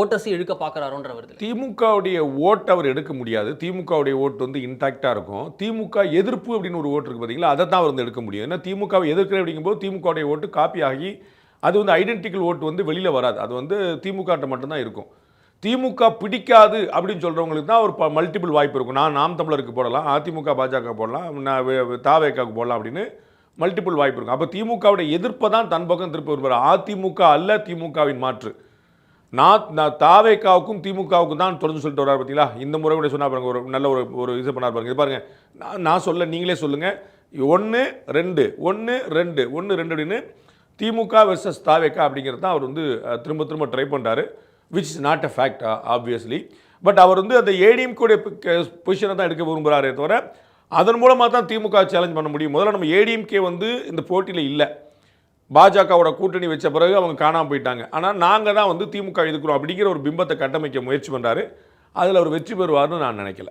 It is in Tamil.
ஓட்டர்ஸையும் இழுக்க பார்க்குறாருன்ற வருது திமுகவுடைய ஓட்டு அவர் எடுக்க முடியாது. திமுகவுடைய ஓட்டு வந்து இன்டாக்டாக இருக்கும். திமுக எதிர்ப்பு அப்படின்னு ஒரு ஓட்டு இருக்குது பார்த்தீங்களா அதை தான் அவர் வந்து எடுக்க முடியும். ஏன்னா திமுகவை எதிர்க்கிற அப்படிங்கும்போது திமுகவுடைய ஓட்டு காப்பி ஆகி அது வந்து ஐடென்டிக்கல் ஓட்டு வந்து வெளியில் வராது. அது வந்து திமுகட்ட மட்டும்தான் இருக்கும். திமுக பிடிக்காது அப்படின்னு சொல்கிறவங்களுக்கு தான் ஒரு மல்டிபிள் வாய்ப்பு இருக்கும். நான் நாம் தமிழருக்கு போடலாம் அதிமுக பாஜக போடலாம் நான் தாவேக்காவுக்கு போடலாம் அப்படின்னு மல்டிபிள் வாய்ப்பு இருக்கும். அப்போ திமுகவுடைய எதிர்ப்பை தான் தன் பக்கம் திருப்பி வருவார் அதிமுக அல்ல திமுகவின் மாற்று. நான் நான் தாவேக்காவுக்கும் திமுகவுக்கும் தான் தொடர்ந்து சொல்லிட்டு வரார் பார்த்தீங்களா? இந்த முறை கூட சொன்னா பாருங்க ஒரு நல்ல ஒரு ஒரு இது பண்ணார் பாருங்க. இது பாருங்கள் நான் நான் சொல்ல நீங்களே சொல்லுங்கள் ஒன்று ரெண்டு ஒன்று ரெண்டு ஒன்று ரெண்டு அப்படின்னு திமுக வெர்சஸ் தாவேக்கா அப்படிங்கிறது தான் அவர் வந்து திரும்ப திரும்ப ட்ரை பண்ணுறாரு which is not a fact obviously but அவர் வந்து அந்த ஏடிஎம் கூட பொசிஷனை தான் எடுக்க விரும்புகிறாரே தவிர அதன் மூலமாக தான் திமுக சேலஞ்ச் பண்ண முடியும். முதல்ல நம்ம ஏடிஎம்கே வந்து இந்த போட்டியில் இல்லை. பாஜகவோட கூட்டணி வச்ச பிறகு அவங்க காணாமல் போயிட்டாங்க. ஆனால் நாங்கள் தான் வந்து திமுக எதுக்குறோம் அப்படிங்கிற ஒரு பிம்பத்தை கட்டமைக்க முயற்சி பண்ணுறாரு அதில் அவர் வெற்றி பெறுவார்னு நான் நினைக்கல.